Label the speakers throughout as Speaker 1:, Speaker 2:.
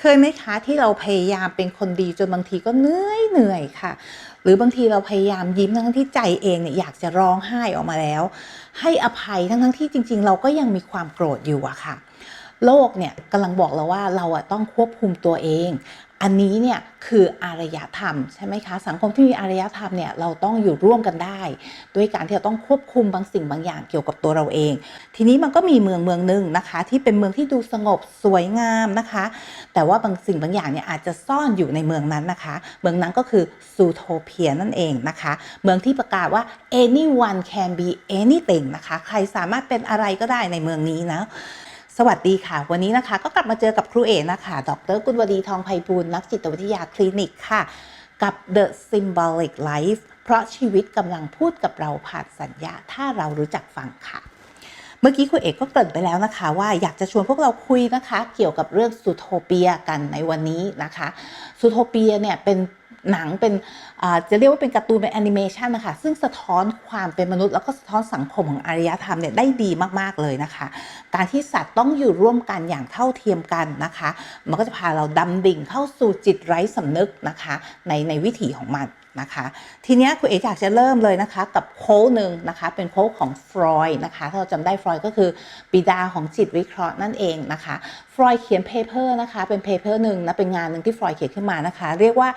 Speaker 1: เคยไหมคะที่เราพยายามเป็นคนดีจนบางทีก็เหนื่อยเหนื่อยค่ะ หรือบางทีเราพยายามยิ้มทั้งที่ใจเองเนี่ยอยากจะร้องไห้ออกมาแล้ว ให้อภัยทั้งทั้งที่จริง ๆ เราก็ยังมีความโกรธอยู่อะค่ะโลกเนี่ยกำลังบอกเราว่าเราอะต้องควบคุมตัวเอง อันนี้เนี่ยคืออารยธรรมใช่ไหมคะสังคมที่มีอารยธรรมเนี่ยเราต้องอยู่ร่วมกันได้ ด้วยการที่เราต้องควบคุมบางสิ่งบางอย่างเกี่ยวกับตัวเราเอง ทีนี้มันก็มีเมืองเมืองหนึ่งนะคะ ที่เป็นเมืองที่ดูสงบสวยงามนะคะ แต่ว่าบางสิ่งบางอย่างเนี่ยอาจจะซ่อนอยู่ในเมืองนั้นนะคะ เมืองนั้นก็คือซูโทเปียนั่นเองนะคะ เมืองที่ประกาศว่า anyone can be anything นะคะ ใครสามารถเป็นอะไรก็ได้ในเมืองนี้นะ สวัสดีค่ะ วันนี้นะคะก็กลับมาเจอกับครูเอนะคะ ดรกุลวดีทองไพบูลนักจิตวิทยาคลินิกค่ะ กับ The Symbolic Life เพราะชีวิตกำลังพูดกับเราผ่านสัญญา ถ้าเรารู้จักฟังค่ะ เมื่อกี้คุณเอกก็เกริ่นไปแล้วนะคะ ว่าอยากจะชวนพวกเราคุยนะคะ เกี่ยวกับเรื่องซูโทเปียกันในวันนี้นะคะซูโทเปียเนี่ยเป็น หนังเป็นจะเรียกว่าเป็นการ์ตูนเป็นแอนิเมชันนะคะซึ่งสะท้อนความเป็นมนุษย์ แล้วก็สะท้อนสังคมของอารยธรรมเนี่ยได้ดีมากๆเลยนะคะ การที่สัตว์ต้องอยู่ร่วมกันอย่างเท่าเทียมกันนะคะ มันก็จะพาเราดำดิ่งเข้าสู่จิตไร้สำนึกนะคะ ในในวิถีของมัน นะคะ ทีนี้คุณเอ๋อยากจะเริ่มเลยนะคะกับโค้ดหนึ่งนะคะเป็นโค้ดของฟรอยนะคะถ้าเราจำได้ฟรอยก็คือบิดาของจิตวิเคราะห์นั่นเองนะคะฟรอยเขียนเพเปอร์นะคะเป็นเพเปอร์หนึ่งนะเป็นงานหนึ่งที่ฟรอยเขียนขึ้นมานะคะ เรียกว่า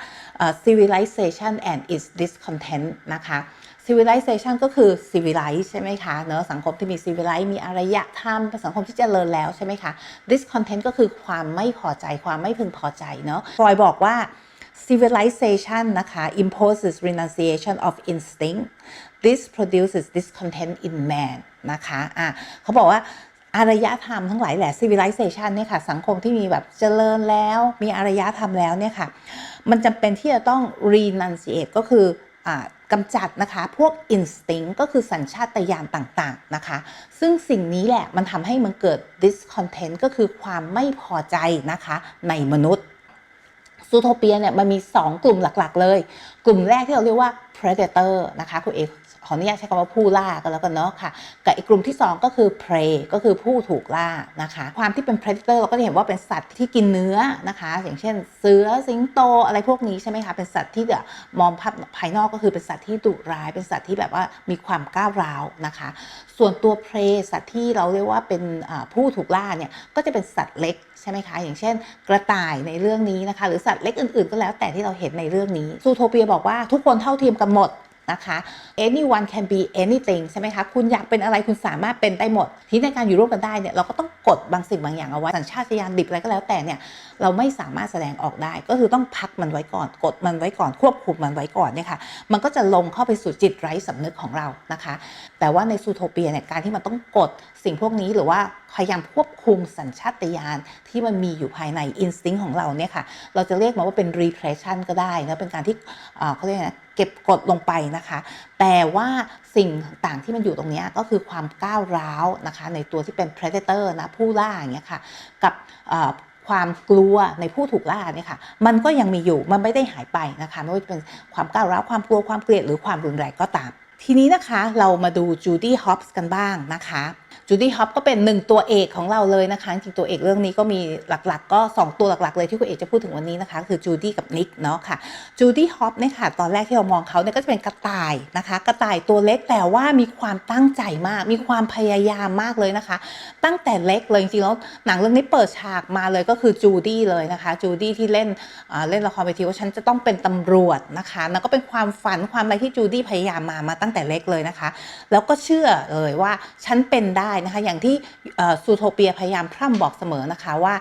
Speaker 1: civilization and its discontent นะคะ civilization ก็คือ civilize ใช่ไหมคะเนอะสังคมที่มี civilize มีอารยธรรมเป็นสังคมที่เจริญแล้วใช่ไหมคะ discontent ก็คือความไม่พอใจความไม่พึงพอใจเนอะฟรอยบอกว่า civilization นะคะ imposes renunciation of instinct this produces discontent in man นะคะอะเขาบอกว่าอารยธรรมทั้งหลายแหละ civilization เนี่ยค่ะ สังคมที่มีแบบเจริญแล้ว มีอารยธรรมแล้วเนี่ยค่ะ มันจำเป็นที่จะต้อง renunciate ก็คืออกำจัดนะคะพวก instinct ก็คือสัญชาตญาณต่างๆนะคะ ซึ่งสิ่งนี้แหละมันทำให้มันเกิด discontent ก็คือความไม่พอใจนะคะในมนุษย์ ซูโทเปียเนี่ยมันมี 2 กลุ่มหลักๆ เลย กลุ่มแรกที่เราเรียกว่า predator นะคะคุณเอกขออนุญาตใช้คำว่าผู้ล่ากันแล้วกันเนาะค่ะกับอีกกลุ่มที่ 2 ก็คือ prey ก็คือผู้ถูกล่านะคะ ความที่เป็น predator เราก็จะเห็นว่าเป็นสัตว์ที่กินเนื้อนะคะ อย่างเช่น เสือสิงโตอะไรพวกนี้ใช่ไหมคะเป็นสัตว์ที่เดี๋ยวมองภาพภายนอกก็คือเป็นสัตว์ที่ดุร้ายเป็นสัตว์ที่แบบว่ามีความก้าวร้าวนะคะ ส่วนตัว prey สัตว์ที่เราเรียกว่าเป็นผู้ถูกล่าเนี่ยก็จะเป็นสัตว์เล็กใช่ไหมคะ อย่างเช่น กระต่ายในเรื่องนี้นะคะ หรือสัตว์เล็กอื่นๆ ก็แล้วแต่ที่เราเห็นในเรื่องนี้ซูโทเปียบอกว่าทุกคนเท่าเทียมกันหมดนะคะ anyone can be anything ใช่ไหมคะ คุณอยากเป็นอะไรคุณสามารถเป็นได้หมด ที่ในการอยู่ร่วมกันได้เนี่ยเราก็ต้องกดบางสิ่งบางอย่างเอาไว้สัญชาตญาณดิบอะไรก็แล้วแต่เนี่ยเราไม่สามารถแสดงออกได้ ก็คือต้องพักมันไว้ก่อน กดมันไว้ก่อนควบคุมมันไว้ก่อนเนี่ยค่ะมันก็จะลงเข้าไปสู่จิตไร้สำนึกของเรานะคะ แต่ว่าในซูโทเปียเนี่ยการที่มันต้องกดสิ่งพวกนี้หรือว่าพยายามควบคุมสัญชาตญาณที่มันมีอยู่ภายในอินสติ้งของเราเนี่ยค่ะเราจะเรียกมันว่าเป็น repression ก็ได้นะเป็นการที่เอ่อเขาเรียกนะ เก็บกดลงไปนะคะ แต่ว่าสิ่งต่างที่มันอยู่ตรงนี้ก็คือความก้าวร้าวนะคะ ในตัวที่เป็น predator นะผู้ล่าอย่างเงี้ยค่ะ กับความกลัวในผู้ถูกล่าเนี่ยค่ะ มันก็ยังมีอยู่ มันไม่ได้หายไปนะคะ ไม่ว่าจะเป็นความก้าวร้าว ความกลัว ความเกลียด หรือความรุนแรงก็ตาม ทีนี้นะคะ เรามาดูจูดี้ ฮอปส์กันบ้างนะคะ จูดี้ฮอปก็เป็นหนึ่งตัวเอกของเราเลยนะคะ จริงตัวเอกเรื่องนี้ก็มีหลักๆ ก็ 2 ตัวหลักๆ เลยที่คุณเอกจะพูดถึงวันนี้นะคะ คือจูดี้กับนิกเนาะค่ะจูดี้ฮอปเนี่ยค่ะ ตอนแรกที่เรามองเขาเนี่ยก็จะเป็นกระต่ายนะคะ กระต่ายตัวเล็กแต่ว่ามีความตั้งใจมาก มีความพยายามมากเลยนะคะ ตั้งแต่เล็กเลยจริงๆแล้วหนังเรื่องนี้เปิดฉากมาเลยก็คือจูดี้เลยนะคะจูดี้ที่เล่นเล่นละครเวทีว่าฉันจะต้องเป็นตำรวจนะคะแล้วก็เป็นความฝันความอะไรที่จูดี้พยายามมามาตั้งแต่เล็กเลยนะคะ แล้วก็เชื่อเลยว่าฉันเป็นได้นะคะอย่างที่ซูโทเปียพยายามพร่ำบอกเสมอนะคะว่า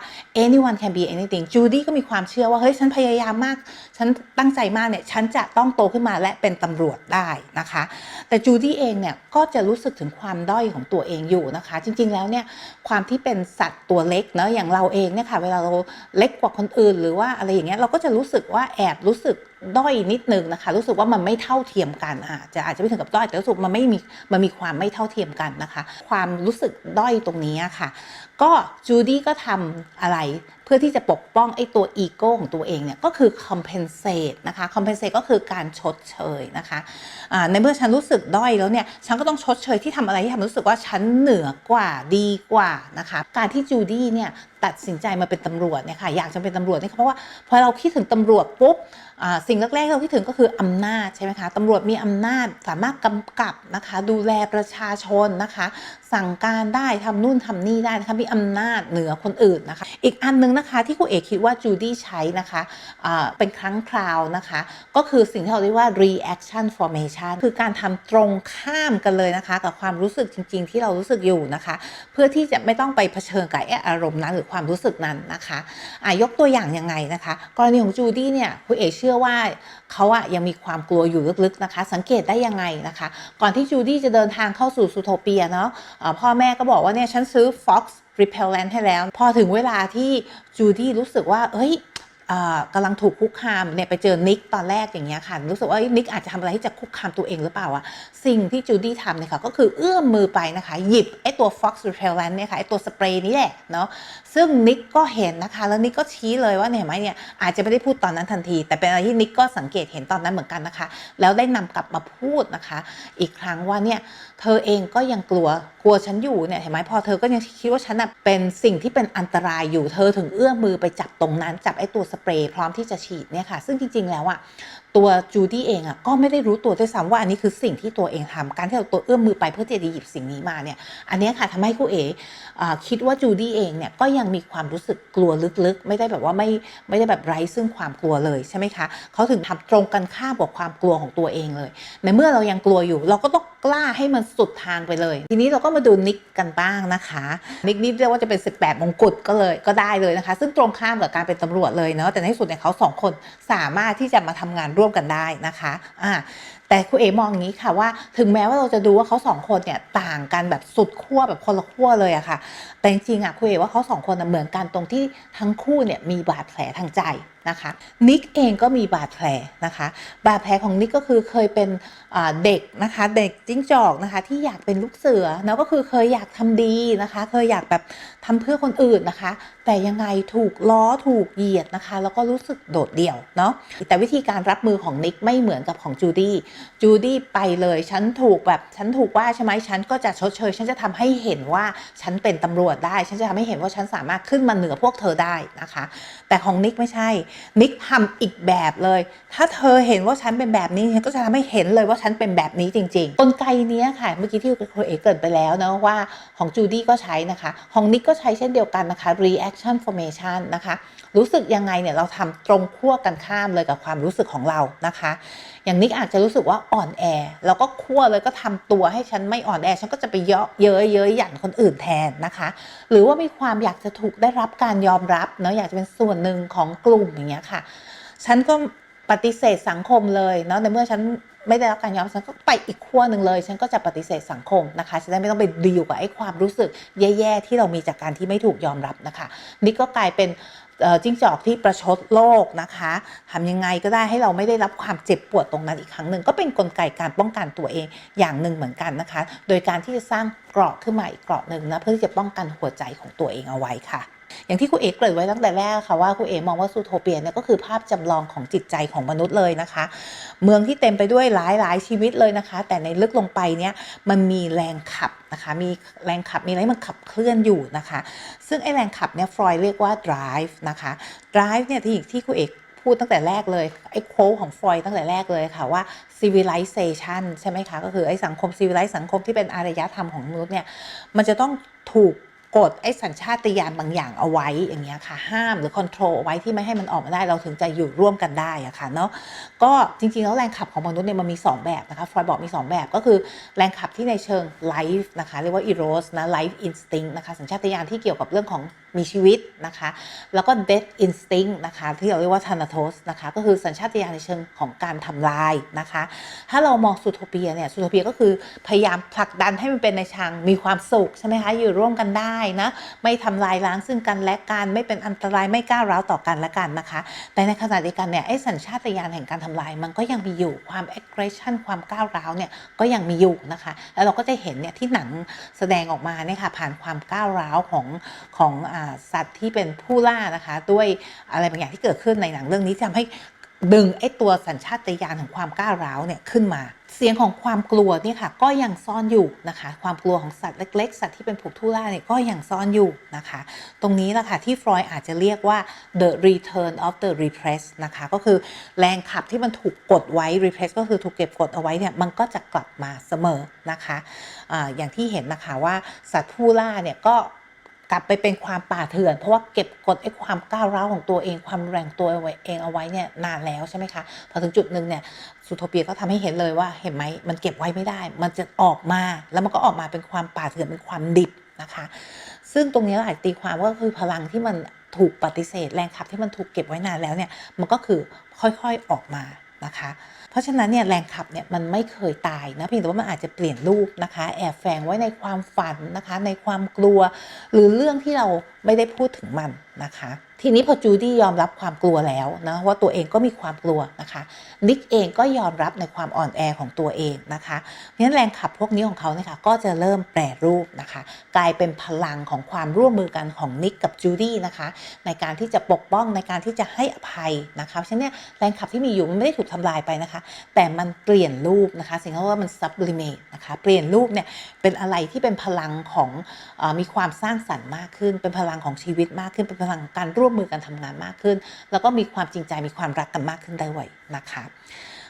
Speaker 1: anyone can be anything จูดี้ก็มีความเชื่อว่าเฮ้ยฉันพยายามมาก ฉันตั้งใจมากเนี่ยฉันจะต้องโตขึ้นมาและเป็นตำรวจได้นะคะ แต่จูดี้เองเนี่ยก็จะรู้สึกถึงความด้อยของตัวเองอยู่นะคะ จริงๆแล้วเนี่ยความที่เป็นสัตว์ตัวเล็กเนาะอย่างเราเองเนี่ยค่ะเวลาเราเล็กกว่าคนอื่น หรือว่าอะไรอย่างเงี้ยเราก็จะรู้สึกว่าแอบรู้สึกด้อยนิดนึงนะคะ รู้สึกว่ามันไม่เท่าเทียมกันอะจะอาจจะไม่ถึงกับด้อยแต่รู้สึกมันไม่มีมันมีความไม่เท่าเทียมกันนะคะ ความรู้สึกด้อยตรงนี้ค่ะ ก็จูดี้ก็ทำอะไร พื่อที่จะปกป้องไอ้ตัวอีโก้ของตัวเองเนี่ยก็คือ compensate นะคะ compensate ก็คือการชดเชยนะคะะในเมื่อฉันรู้สึกด้อยแล้วเนี่ยฉันก็ต้องชดเชยที่ทำอะไรที่ทำให้รู้สึกว่าฉันเหนือกว่าดีกว่านะคะ การที่จูดี้เนี่ยตัดสินใจมาเป็นตำรวจเนี่ยค่ะอยากจะเป็นตำรวจเนี่ยเพราะว่าพอเราคิดถึงตำรวจปุ๊บสิ่งแรกๆเราคิดถึงก็คืออำนาจใช่ไหมคะตำรวจมีอำนาจสามารถกำกับนะคะ ดูแลประชาชนนะคะ สั่งการได้ทำนู่นทำนี่ได้นะคะมีอำนาจเหนือคนอื่นนะคะ อีกอันนึงนะคะที่ครูเอกคิดว่าจูดี้ใช้นะคะเป็นครั้งคราวนะคะ ก็คือสิ่งที่เราเรียกว่า reaction formation คือการทำตรงข้ามกันเลยนะคะ กับความรู้สึกจริง ๆ ที่เรารู้สึกอยู่นะคะ เพื่อที่จะไม่ต้องไปเผชิญกับไอ้อารมณ์นั้นหรือความรู้สึกนั้นนะคะอะยกตัวอย่างยังไงนะคะ กรณีของจูดี้เนี่ยคุณเอกเชื่อว่าเขาอะยังมีความกลัวอยู่ลึกๆนะคะ สังเกตได้ยังไงนะคะ ก่อนที่จูดี้จะเดินทางเข้าสู่ซูโทเปียเนาะะพ่อแม่ก็บอกว่าเนี่ยฉันซื้อ Fox repellent ให้แล้ว พอถึงเวลาที่จูดี้รู้สึกว่าเอ้ย กำลังถูกคุกคามเนี่ยไปเจอนิกตอนแรกอย่างเงี้ยค่ะ รู้สึกว่านิกอาจจะทำอะไรที่จะคุกคามตัวเองหรือเปล่าอะสิ่งที่จูดี้ทำเนี่ยค่ะก็คือเอื้อมมือไปนะคะ หยิบไอ้ตัว Fox repellent เนี่ยค่ะไอ้ตัวสเปรย์นี้แหละเนาะซึ่งนิกก็เห็นนะคะ แล้วนิกก็ชี้เลยว่าเนี่ยเห็นไหมเนี่ยอาจจะไม่ได้พูดตอนนั้นทันที แต่เป็นอะไรที่นิกก็สังเกตเห็นตอนนั้นเหมือนกันนะคะ แล้วได้นำกลับมาพูดนะคะ อีกครั้งว่าเนี่ยเธอเองก็ยังกลัวกลัวฉันอยู่เนี่ยเห็นไหมพอเธอก็ยังคิดว่าฉันน่ะเป็นสิ่งที่เป็นอันตรายอยู่เธอถึงเอื้อมมือไปจับตรงนั้นจับไอ้ตัวสเปรย์พร้อมที่จะฉีดเนี่ยค่ะ ซึ่งจริง ๆ แล้วอะตัวจูดี้เองอะก็ไม่ได้รู้ตัวด้วยซ้ำว่าอันนี้คือสิ่งที่ตัวเองทำการที่เราตัวเอื้อมมือไปเพื่อจะหยิบสิ่งนี้มาเนี่ย อันนี้ค่ะทำให้ครูเอคิดว่าจูดี้เองเนี่ยก็ยังมีความรู้สึกกลัวลึกๆ ไม่ได้แบบว่าไม่ไม่ได้แบบไร้ซึ่งความกลัวเลยใช่ไหมคะเขาถึงทำตรงกันข้ามกับความกลัวของตัวเองเลยในเมื่อเรายังกลัวอยู่ เราก็ต้องกล้าให้มันสุดทางไปเลย ทีนี้เราก็มาดูนิกกันบ้างนะคะ นิกนี่เรียกว่าจะเป็น 18 มงกุฎก็เลยก็ได้เลยนะคะ ซึ่งตรงข้ามกับการเป็นตำรวจเลยเนาะแต่ในที่สุดเนี่ยเขาสองคนสามารถที่จะมาทำงานร่วมกันได้นะคะอ่า แต่ครูเอมองอย่างนี้ค่ะว่าถึงแม้ว่าเราจะดูว่าเขาสองคนเนี่ยต่างกันแบบสุดขั้วแบบคนละขั้วเลยอะค่ะ แต่จริงๆอะครูเอว่าเขาสองคนเหมือนกันตรงที่ทั้งคู่เนี่ยมีบาดแผลทางใจนะคะนิกเองก็มีบาดแผลนะคะ บาดแผลของนิกก็คือเคยเป็นเด็กนะคะเด็กจิ้งจอกนะคะที่อยากเป็นลูกเสือเนาะก็คือเคยอยากทำดีนะคะ เคยอยากแบบทำเพื่อคนอื่นนะคะ แต่ยังไงถูกล้อถูกเหยียดนะคะ แล้วก็รู้สึกโดดเดี่ยวเนาะแต่วิธีการรับมือของนิกไม่เหมือนกับของจูดี้จูดี้ไปเลยฉันถูกแบบฉันถูกว่าใช่ไหมฉันก็จะชดเชยฉันจะทำให้เห็นว่าฉันเป็นตำรวจได้ ฉันจะทำให้เห็นว่าฉันสามารถขึ้นมาเหนือพวกเธอได้นะคะ แต่ของนิกไม่ใช่นิกทำอีกแบบเลย ถ้าเธอเห็นว่าฉันเป็นแบบนี้ฉันก็จะทำให้เห็นเลยว่าฉันเป็นแบบนี้จริงๆกลไกเนี้ยค่ะเมื่อกี้ที่ครูเอเกิดไปแล้วนะว่าของจูดี้ก็ใช้นะคะ ของนิกก็ใช้เช่นเดียวกันนะคะ action formation นะคะ รู้สึกยังไงเนี่ยเราทำตรงขั้วกันข้ามเลยกับความรู้สึกของเรานะคะ อย่างนิกอาจจะรู้สึกว่าอ่อนแอเราก็ขั้วเลยก็ทำตัวให้ฉันไม่อ่อนแอ ฉันก็จะไปเยาะเย้ยเย้ยหยันคนอื่นแทนนะคะ หรือว่ามีความอยากจะถูกได้รับการยอมรับเนาะอยากจะเป็นส่วนหนึ่งของกลุ่มอย่างเงี้ยค่ะ ฉันก็ปฏิเสธสังคมเลยเนาะในเมื่อฉัน ไม่ได้รับการยอมรับฉันก็ไปอีกขั้วหนึ่งเลย ฉันก็จะปฏิเสธสังคมนะคะฉันได้ไม่ต้องไปดีลกับไอ้ความรู้สึกแย่ๆที่เรามีจากการที่ไม่ถูกยอมรับนะคะ นี่ก็กลายเป็นจิ้งจอกที่ประชดโลกนะคะทำยังไงก็ได้ให้เราไม่ได้รับความเจ็บปวดตรงนั้นอีกครั้งหนึ่งก็เป็นกลไกการป้องกันตัวเองอย่างหนึ่งเหมือนกันนะคะ โดยการที่จะสร้างเกราะขึ้นมาอีกเกราะหนึ่งนะเพื่อที่จะป้องกันหัวใจของตัวเองเอาไว้ค่ะ อย่างที่ครูเอกเกริ่นไว้ตั้งแต่แรกค่ะว่าครูเอกมองว่าซูโทเปียเนี่ยก็คือภาพจำลองของจิตใจของมนุษย์เลยนะคะ เมืองที่เต็มไปด้วยหลายหลายชีวิตเลยนะคะ แต่ในลึกลงไปเนี่ยมันมีแรงขับนะคะมีแรงขับมีอะไรมันขับเคลื่อนอยู่นะคะ ซึ่งไอ้แรงขับเนี่ยฟรอยเรียกว่า drive นะคะ drive เนี่ยที่ที่ครูเอกพูดตั้งแต่แรกเลยไอ้โค้ของฟรอยตั้งแต่แรกเลยค่ะว่า civilization ใช่ไหมคะ ก็คือไอ้สังคม civilize สังคมที่เป็นอารยธรรมของมนุษย์เนี่ยมันจะต้องถูก กดไอ้สัญชาตญาณบางอย่างเอาไว้อย่างเงี้ยค่ะ ห้ามหรือคอนโทรลเอาไว้ที่ไม่ให้มันออกมาได้เราถึงจะอยู่ร่วมกันได้อะค่ะเนาะก็จริงๆแล้วแรงขับของมนุษย์เนี่ยมันมี 2 แบบนะคะฟรอยบอกมี 2 แบบก็คือแรงขับที่ในเชิงไลฟ์นะคะเรียกว่าอีโรสนะไลฟ์อินสติ้งนะคะสัญชาตญาณที่เกี่ยวกับเรื่องของมีชีวิตนะคะ แล้วก็ death instinct นะคะ ที่เราเรียกว่า thanatos นะคะ ก็คือสัญชาตญาณในเชิงของการทำลายนะคะ ถ้าเรามองซูโทเปียเนี่ยซูโทเปียก็คือพยายามผลักดันให้มันเป็นในทางมีความสุขใช่ไหมคะอยู่ร่วมกันได้นะไม่ทำลายล้างซึ่งกันและกันไม่เป็นอันตรายไม่ก้าวร้าวต่อกันและกันนะคะ แต่ในขณะเดียวกันเนี่ยไอ้สัญชาตญาณแห่งการทำลาย มันก็ยังมีอยู่ความ aggression ความก้าวร้าวเนี่ยก็ยังมีอยู่นะคะ แล้วเราก็จะเห็นเนี่ยที่หนังแสดงออกมาเนี่ยค่ะผ่านความก้าวร้าวของของอสัตว์ที่เป็นผู้ล่านะคะ ด้วยอะไรบางอย่างที่เกิดขึ้นในหนังเรื่องนี้ที่ทำให้ดึงไอ้ตัวสัญชาตญาณของความก้าวร้าวเนี่ยขึ้นมา เสียงของความกลัวเนี่ยค่ะก็ยังซ่อนอยู่นะคะ ความกลัวของสัตว์เล็ก ๆ สัตว์ที่เป็นผูกทุล่าเนี่ยก็ยังซ่อนอยู่นะคะ ตรงนี้แหละค่ะที่ฟรอยอาจจะเรียกว่า the return of the repressed นะคะ ก็คือแรงขับที่มันถูกกดไว้ repress ก็คือถูกเก็บกดเอาไว้เนี่ยมันก็จะกลับมาเสมอนะคะอาอย่างที่เห็นนะคะว่าสัตว์ผู้ล่าเนี่ยก็ กลับไปเป็นความป่าเถื่อน เพราะว่าเก็บกดไอ้ความก้าวร้าวของตัวเองความแรงตัวเองเอาไว้เนี่ยนานแล้วใช่ไหมคะพอถึงจุดหนึ่งเนี่ยซูโทเปียก็ทำให้เห็นเลยว่าเห็นไหมมันเก็บไว้ไม่ได้ มันจะออกมาแล้วมันก็ออกมาเป็นความป่าเถื่อนเป็นความดิบนะคะ ซึ่งตรงนี้เราอาจตีความก็คือพลังที่มันถูกปฏิเสธแรงขับที่มันถูกเก็บไว้นานแล้วเนี่ยมันก็คือค่อยๆออกมานะคะ ราะฉะนั้นเนี่ยแรงขับเนี่ยมันไม่เคยตายนะเพียงแต่ว่ามันอาจจะเปลี่ยนรูปนะคะ แอบแฝงไว้ในความฝันนะคะ ในความกลัว หรือเรื่องที่เราไม่ได้พูดถึงมัน นะคะ ทีนี้พอจูดี้ยอมรับความกลัวแล้วนะว่าตัวเองก็มีความกลัวนะคะนิกเองก็ยอมรับในความอ่อนแอของตัวเองนะคะเพราะฉะนั้นแรงขับพวกนี้ของเขาเนี่ยค่ะก็จะเริ่มแปรรูปนะคะ กลายเป็นพลังของความร่วมมือกันของนิกกับจูดี้นะคะ ในการที่จะปกป้องในการที่จะให้อภัยนะคะเพราะฉะนั้นแรงขับที่มีอยู่มันไม่ได้ถูกทำลายไปนะคะ แต่มันเปลี่ยนรูปนะคะสิ่งที่เรียกว่ามัน sublimate นะคะเปลี่ยนรูปเนี่ยเป็นอะไรที่เป็นพลังของอมีความสร้างสรรค์มากขึ้น เป็นพลังของชีวิตมากขึ้นเป็นลังการร่วมมือกันทำงานมากขึ้น แล้วก็มีความจริงใจมีความรักกันมากขึ้นได้ไวนะคะ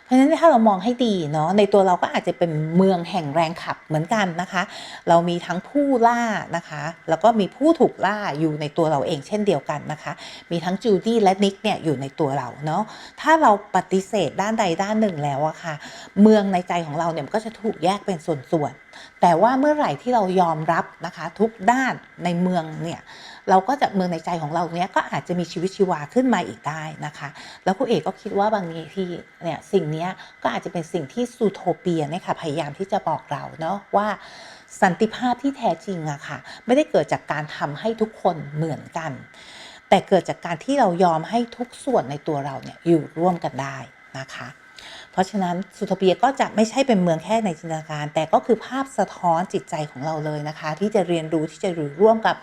Speaker 1: เพราะฉะนั้นถ้าเรามองให้ดีเนาะในตัวเราก็อาจจะเป็นเมืองแห่งแรงขับเหมือนกันนะคะ เรามีทั้งผู้ล่านะคะ แล้วก็มีผู้ถูกล่าอยู่ในตัวเราเองเช่นเดียวกันนะคะ มีทั้งจูดี้และนิกเนี่ยอยู่ในตัวเราเนาะถ้าเราปฏิเสธด้านใดด้านหนึ่งแล้วอะค่ะ เมืองในใจของเราเนี่ยมันก็จะถูกแยกเป็นส่วนๆแต่ว่าเมื่อไหร่ที่เรายอมรับนะคะ ทุกด้านในเมืองเนี่ย เราก็จะเมืองในใจของเราเนี้ยก็อาจจะมีชีวิตชีวาขึ้นมาอีกได้นะคะ แล้วคุณเอกก็คิดว่าบางทีเนี่ยสิ่งนี้ก็อาจจะเป็นสิ่งที่ซูโทเปียเนี่ยค่ะพยายามที่จะบอกเราเนาะว่าสันติภาพที่แท้จริงอะค่ะ ไม่ได้เกิดจากการทำให้ทุกคนเหมือนกัน แต่เกิดจากการที่เรายอมให้ทุกส่วนในตัวเราเนี่ยอยู่ร่วมกันได้นะคะเพราะฉะนั้นซูโทเปียก็จะไม่ใช่เป็นเมืองแค่ในจินตนาการ แต่ก็คือภาพสะท้อนจิตใจของเราเลยนะคะ ที่จะเรียนรู้ที่จะอยู่ร่วมกับ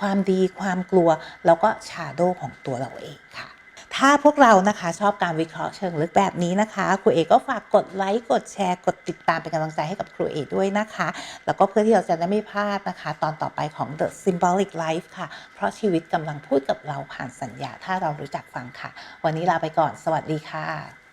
Speaker 1: ความดีความกลัว แล้วก็ชาโดของตัวเราเองค่ะ ถ้าพวกเรานะคะชอบการวิเคราะห์เชิงลึกแบบนี้นะคะครูเอกก็ฝากกดไลค์กดแชร์ กดติดตามเป็นกำลังใจให้กับครูเอกด้วยนะคะ แล้วก็เพื่อที่เราจะได้ไม่พลาดนะคะ ตอนต่อไปของ The Symbolic Life ค่ะ เพราะชีวิตกำลังพูดกับเราผ่านสัญญา ถ้าเรารู้จักฟังค่ะ วันนี้ลาไปก่อน สวัสดีค่ะ